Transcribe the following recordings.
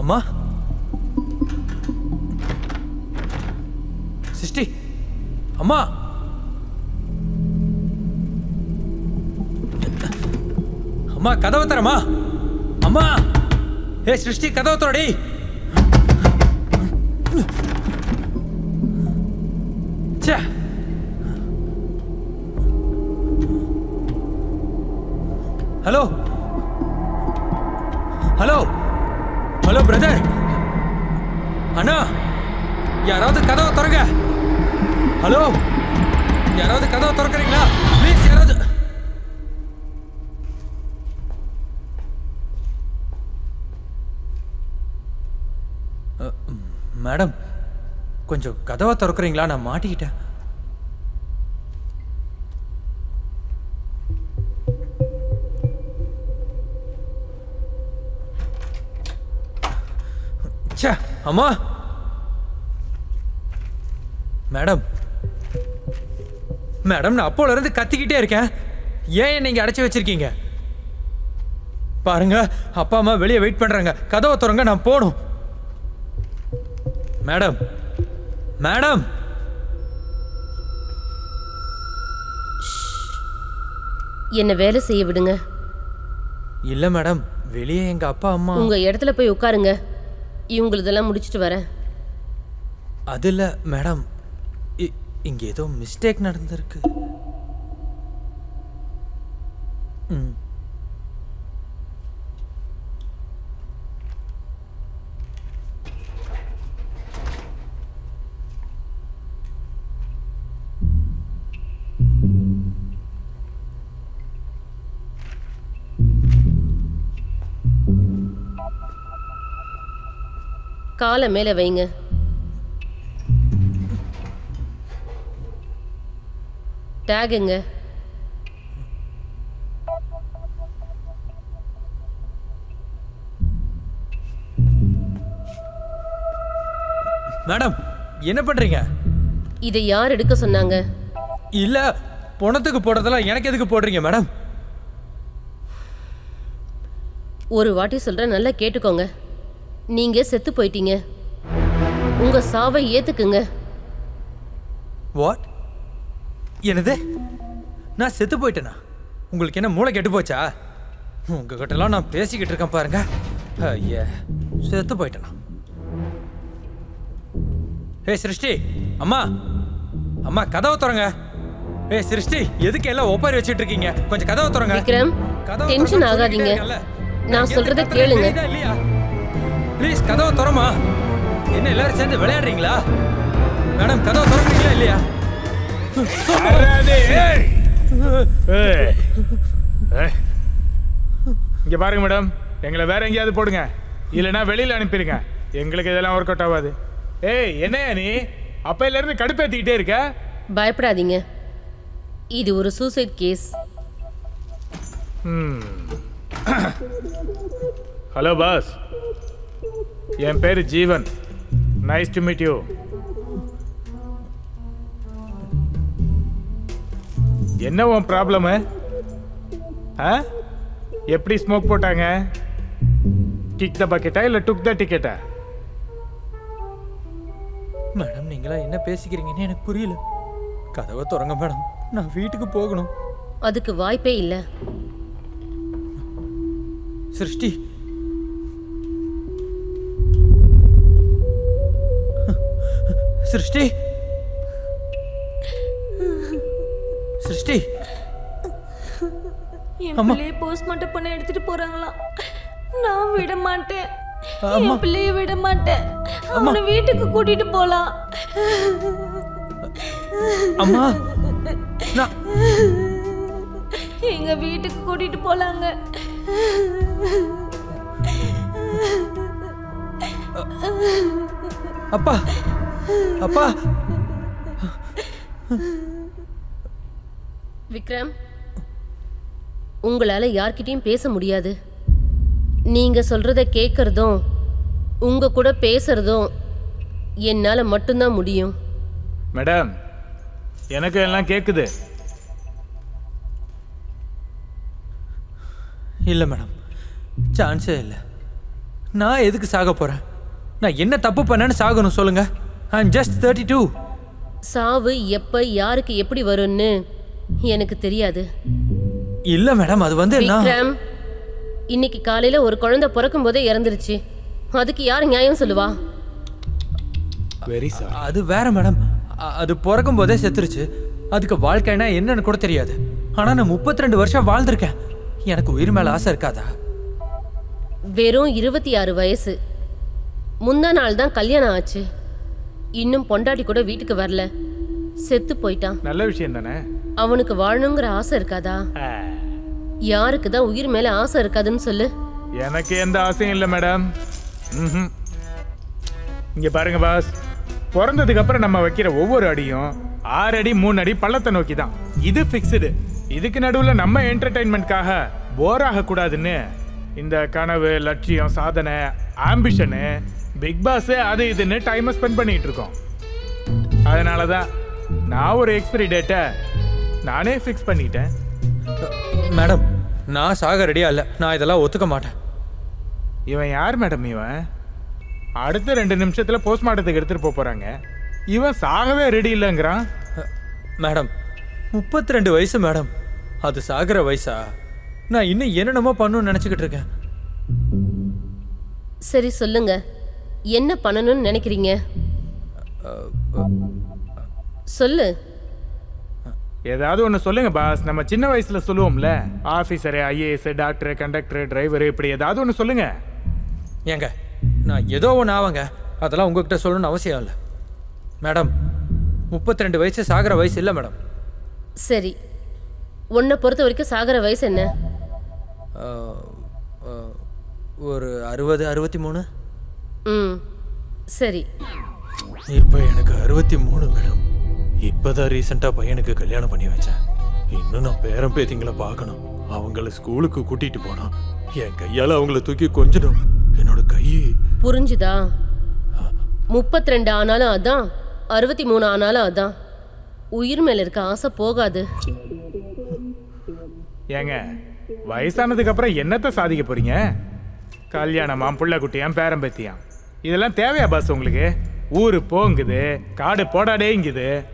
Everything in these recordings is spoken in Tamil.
அம்மா சிருஷ்டி அம்மா அம்மா கதவை தரமா அம்மா ஏ சிருஷ்டி கதவை தரடி ச்சே. ஹலோ. ஹலோ. Hello brother. அண்ணா யாராவது கதவை திறங்க. ஹலோ. யாராவது கதவை திறக்கிறீங்களா? ப்ளீஸ் யாராவது மேடம் கொஞ்சம் கதவை திறக்கிறீங்களா? நான் மாட்டிக்கிட்டேன். ச்சே அம்மா! மேடம் மேடம் நான் அப்போல இருந்து கத்திக்கிட்டே இருக்கேன். ஏன் நீங்கள் அடைச்சி வச்சிருக்கீங்க? பாருங்க அப்பா அம்மா வெளியே வெயிட் பண்றாங்க. கதவை திறங்க நான் போகணும். Madam madam. என்ன வேலை செய்ய விடுங்க. இல்ல மேடம் வெளியே எங்க அப்பா அம்மா. உங்க இடத்துல போய் உட்காருங்க. இவங்களுதெல்லாம் முடிச்சிட்டு வரேன். அது இல்ல மேடம். இங்க ஏதோ மிஸ்டேக் நடந்திருக்கு. காலை மேலே வைங்க. டேகுங்க. மேடம் என்ன பண்றீங்க? இதை யார் எடுக்க சொன்னாங்க? இல்ல பணத்துக்கு போடுறதெல்லாம் எனக்கு எதுக்கு போடுறீங்க மேடம்? ஒரு வாட்டி சொல்றேன் நல்லா கேட்டுக்கோங்க. நீங்க செத்து போயிட்டீங்க. உங்க சாவை ஏத்துக்குங்க. வாட் என்னது? நான் செத்து போயிட்டேனா? உங்களுக்கு என்ன மூளை கெட்டு போச்சா? உங்ககிட்டலாம் நான் பேசிக்கிட்டு இருக்கேன் பாருங்க. ஐயா செத்து போயிட்டேனா? ஏய் சிருஷ்டி அம்மா அம்மா கதவை திறங்க. ஏய் சிருஷ்டி எதுக்கு எல்லாம் ஒப்பாரி வச்சிட்டு இருக்கீங்க? கொஞ்சம் கதவை திறங்க. விக்ரம் டென்ஷன் ஆகாதீங்க. நான் சொல்றத கேளுங்க. ப்ளீஸ் கதவை திறமா என்ன எல்லாரும் சேர்ந்து விளையாடுறீங்களா? மேடம் கதவை திறக்கிறீங்களா இல்லையா. இங்க பாருங்க மேடம். எங்களை வேற எங்கேயாவது போடுங்க. இல்லைன்னா வெளியில அனுப்பிடுங்க. எங்களுக்கு இதெல்லாம் ஒர்க் அவுட் ஆகாது. ஏய் என்னையா நீ? அப்பையில இருந்து கடுப்பேத்திக்கிட்டே இருக்க? பயப்படாதீங்க. இது ஒரு சூசைட் கேஸ் ஹலோ பாஸ் என் பேரு Jeevan. Nice to meet you என்ன உன் ப்ராப்ளமு ஆ? எப்படி ஸ்மோக் போட்டாங்க? கிக் த பக்கெட்டா இல்லை டுக் த டிக்கெட்டா மேடம் நீங்களா என்ன பேசிக்கிறீங்கன்னு எனக்கு புரியல. கதவை திறங்க மேடம். நான் வீட்டுக்கு போகணும். அதுக்கு வாய்ப்பே இல்லை. சிருஷ்டி சிருஷ்டி. சிருஷ்டி. என். பிள்ளைய போஸ்ட்மார்ட்டம் பண்ண எடுத்துட்டு போறாங்களாம் நான் விட மாட்டேன். என் பிள்ளைய விட மாட்டேன். அவனை வீட்டுக்கு கூட்டிட்டு போலாம். அம்மா. எங்க வீட்டுக்கு கூட்டிட்டு போலாங்க. அப்பா. அப்பா. விக்ரம் உங்களால யார்கிட்டயும் பேச முடியாது. நீங்க சொல்றத கேட்கறதும் உங்க கூட பேசுறதும் என்னால மட்டும்தான் முடியும். மேடம் எனக்கு எல்லாம் கேட்குது இல்லை மேடம் சான்ஸே இல்லை. நான் எதுக்கு சாக போகிறேன் நான் என்ன தப்பு பண்ணேன்னு சாகணும் சொல்லுங்க. I am just thirty two சாவு எப்ப யாருக்கு எப்படி வரும்னு எனக்கு தெரியாது. இல்லை மேடம் அது வந்து விக்ரம் இன்னைக்கு காலையில ஒரு குழந்தை பிறக்கும் போதே இறந்துருச்சு. அதுக்கு யார் நியாயம் சொல்லுவா? வெரி சாரி அது வேற மேடம். அது பிறக்கும் போதே செத்துருச்சு. அதுக்கு வாழ்க்கைனா என்னன்னு கூட தெரியாது. ஆனால் நான் முப்பத்தி ரெண்டு வருஷம் வாழ்ந்திருக்கேன். எனக்கு உயிர் மேலே ஆசை இருக்காதா? வெறும் இருபத்தி ஆறு வயசு. முந்தா நாள் தான் கல்யாணம் ஆச்சு. இன்னும் பொண்டாட்டி கூட வீட்டுக்கு வரல. செத்து போயிட்டான். நல்ல விஷயம் தானே? அவனுக்கு வாழணுங்கிற ஆசை இருக்காதா? யாருக்கு தான் உயிர் மேல ஆசை இருக்காதுன்னு சொல்லு. எனக்கு எந்த ஆசையும் இல்லை மேடம். இங்க பாருங்க பாஸ். பிறந்ததுக்கு அப்புறம் நம்ம வைக்கிற ஒவ்வொரு அடியும் ஆறு அடி மூணு அடி பள்ளத்தை நோக்கி தான். இது ஃபிக்ஸ்டு இதுக்கு நடுவில் நம்ம என்டர்டைன்மெண்ட்காக போர் ஆகக்கூடாதுன்னு இந்த கனவு லட்சியம் சாதனை ஆம்பிஷனு பிக் பாஸ் அது இதுன்னு டைமை ஸ்பெண்ட் பண்ணிட்டு இருக்கோம். அதனால தான் நான் ஒரு எக்ஸ்பிரி டேட்டை நானே ஃபிக்ஸ் பண்ணிட்டேன். மேடம் நான் சாக ரெடியா இல்லை. நான் இதெல்லாம் ஒத்துக்க மாட்டேன். இவன் யார் மேடம் இவன்? அடுத்த ரெண்டு நிமிஷத்துல போஸ்ட்மார்ட்டத்துக்கு எடுத்துட்டு போக போறாங்க. இவன் சாகவே ரெடி இல்லைங்கிறான். மேடம் முப்பத்தி ரெண்டு வயசு மேடம். அது சாகிற வயசா? நான் இன்னும் என்னென்னமோ பண்ணணும்னு நினச்சிக்கிட்டு இருக்கேன். சரி சொல்லுங்க. என்ன பண்ணணும்னு நினைக்கிறீங்க? சொல்லு. ஏதாவது ஒன்று சொல்லுங்க பாஸ். நம்ம சின்ன வயசுல சொல்லுவோம்ல officer IAS doctor conductor driver இப்படி ஏதாவது ஒன்று சொல்லுங்க. ஏங்க நான் ஏதோ ஒன்று ஆவங்க. அதெல்லாம் உங்ககிட்ட சொல்லணும்னு அவசியம் இல்லை. மேடம் முப்பத்தி ரெண்டு வயசு சாகிற வயசு இல்லை மேடம். சரி. உன்னை பொறுத்த வரைக்கும் சாகிற வயசு என்ன? ஒரு அறுபது அறுபத்தி மூணு? ம். சரி. இப்போ எனக்கு அறுபத்தி மூணு மேடம். இப்போதான் ரீசெண்டாக பையனுக்கு கல்யாணம் பண்ணி வச்சேன். இன்னும் நான் பேரன் பேத்திங்களை பார்க்கணும். அவங்கள ஸ்கூலுக்கு கூட்டிட்டு போனோம் என் கையால் அவங்கள தூக்கி கொஞ்சணும் என்னோட கை புரிஞ்சுதா? முப்பத்தி ரெண்டு ஆனாலும் அதான் அறுபத்தி மூணு ஆனாலும் அதான். உயிர் மேல இருக்க ஆசை போகாது. ஏங்க வயசானதுக்கு அப்புறம் என்னத்தை சாதிக்க போறீங்க? கல்யாணமாம் புள்ள குட்டியாம் பேரம்பத்தியாம். இதெல்லாம் தேவையா பாஸ் உங்களுக்கு? ஊரு போங்குது காடு போடாடேங்குது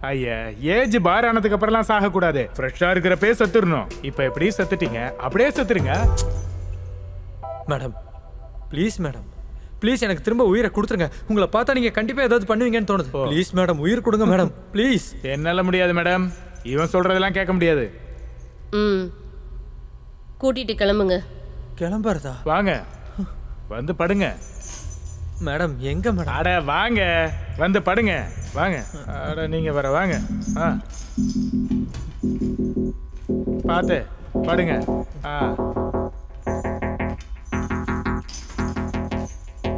ஐயா ஏஜ் பார் ஆனதுக்கு அப்புறம்லாம் சாகக்கூடாது. ஃப்ரெஷ்ஷாக இருக்கிறப்பே செத்துடணும் இப்போ எப்படி செத்துட்டீங்க? அப்படியே செத்துருங்க. Madam please madam. ப்ளீஸ் எனக்கு திரும்ப உயிரை கொடுத்துருங்க. உங்களை பார்த்தா நீங்கள் கண்டிப்பாக ஏதாவது பண்ணுவீங்கன்னு தோணுது. ப்ளீஸ் மேடம் உயிர் கொடுங்க மேடம். ப்ளீஸ் என்னால முடியாது மேடம். இவன் சொல்றதெல்லாம் கேட்க முடியாது. ம். கூட்டிட்டு கிளம்புங்க. கிளம்புறதா? வாங்க. வந்து படுங்க. மேடம் எங்கே மேடம்? அட வாங்க. வந்து படுங்க. வாங்க. அட நீங்க வர வாங்க. ஆ. பார்த்து படுங்க. ஆ.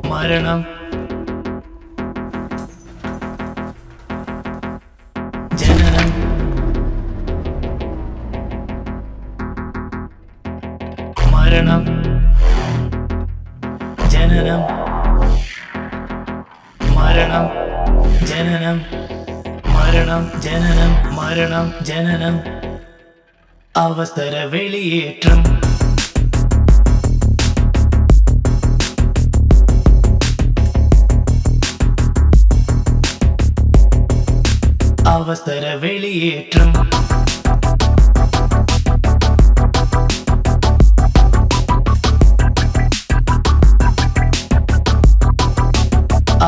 மரணம். ஜனனம். மரணம். ஜனனம். மரணம் ஜனனம் மரணம் ஜனனம் மரணம் ஜனனம் அவசர வெளியேற்றம் அவசர வெளியேற்றம்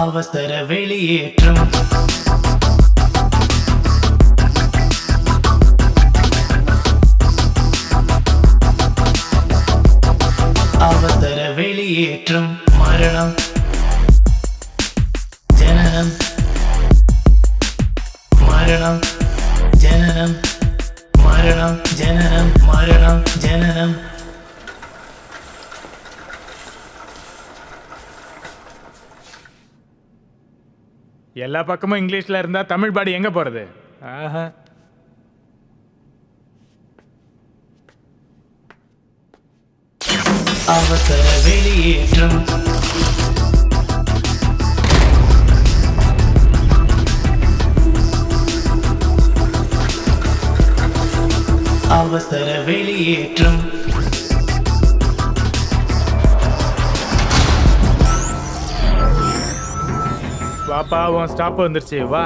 அவசர வெளியேற்றம் அவசர வெளியேற்றம் மரணம் ஜனனம் மரணம் ஜனனம் மரணம் ஜனனம் மரணம் ஜனனம் எல்லா பக்கமும் இங்கிலீஷ்ல இருந்தா தமிழ் பாடி எங்க போறது? ஆஹா. அவசர வெளியேற்றம். அவசர வெளியேற்றம். வாப்பா உன் ஸ்டாப் வந்துருச்சு வா.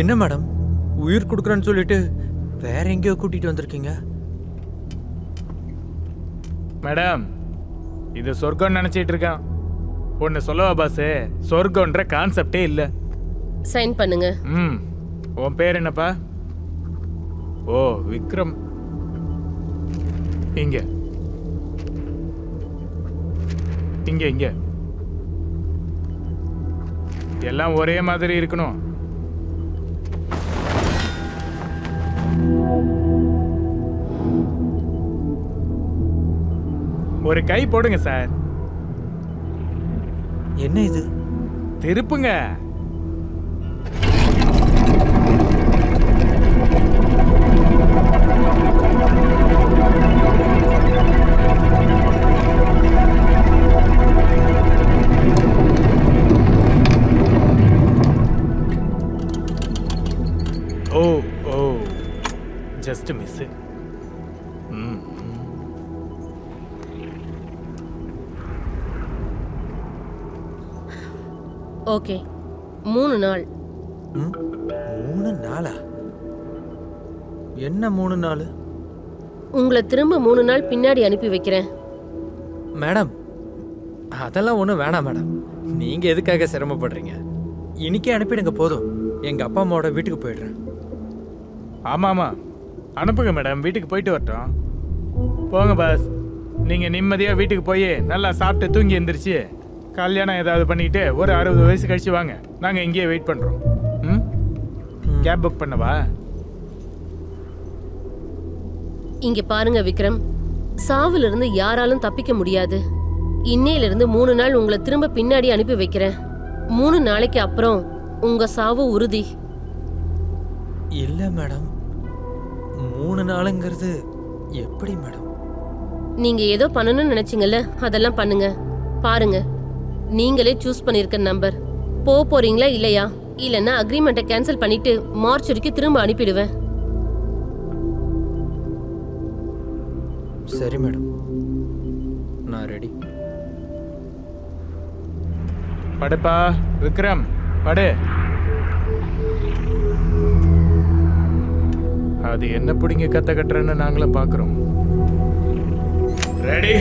என்ன மேடம்? உயிர் கொடுக்குறேன்னு சொல்லிட்டு வேற எங்கேயோ கூட்டிட்டு வந்திருக்கீங்க? மேடம் இது சொர்க்கம் நினைச்சிட்டு இருக்கான். ஒன்னு சொல்லவா பாஸ் சொர்க்கம்ன்ற கான்செப்டே இல்ல. சைன் பண்ணுங்க. ம். உன் பேர் என்னப்பா? ஓ விக்ரம். இங்க. இங்க இங்க. எல்லாம் ஒரே மாதிரி இருக்கணும். ஒரு கை போடுங்க சார். என்ன இது? திருப்புங்க. நாள். ம்? மூணு நாளா? என்ன மூணு நாள்? உங்களை திரும்ப மூணு நாள் பின்னாடி அனுப்பி வைக்கிறேன். மேடம் அதெல்லாம் ஒன்றும் வேணாம் மேடம். நீங்கள் எதுக்காக சிரமப்படுறீங்க? இன்னைக்கே அனுப்பிடுங்க போதும். எங்கள் அப்பா அம்மாவோட வீட்டுக்கு போயிடுறேன். ஆமாம் ஆமாம் அனுப்புங்க மேடம் வீட்டுக்கு போயிட்டு வரட்டும். போங்க பாஸ். நீங்கள் நிம்மதியாக வீட்டுக்கு போய் நல்லா சாப்பிட்டு தூங்கி எந்திரிச்சு. கல்யாணம் ஏதாவது பண்ணிக்கிட்டு ஒரு அறுபது வயசு கழிச்சு வாங்க. நாங்கள் இங்கேயே வெயிட் பண்ணுறோம் ம்? கேப் புக் பண்ணவா? இங்க பாருங்க விக்ரம். சாவுல இருந்து யாராலும் தப்பிக்க முடியாது. இன்னையில இருந்து மூணு நாள் உங்களை திரும்ப பின்னாடி அனுப்பி வைக்கிறேன். மூணு நாளைக்கு அப்புறம் உங்க சாவு உறுதி. இல்லை மேடம். மூணு நாளுங்கிறது எப்படி மேடம்? நீங்க ஏதோ பண்ணணும்னு நினைச்சீங்கல்ல அதெல்லாம் பண்ணுங்க. பாருங்க. நீங்களே சூஸ் பண்ணிருக்க நம்பர் போ போறீங்களா இல்லையா? இல்லைன்னா அக்ரிமெண்ட்டை கேன்சல் பண்ணிட்டு மார்ச் வரைக்கும் திரும்ப அனுப்பிடுவேன். சரி மேடம். நான் ரெடி படுப்பா விக்ரம் படு. அது என்ன பிடிங்க கத்த கட்டுறேன்னு நாங்களும் பார்க்குறோம் ரெடி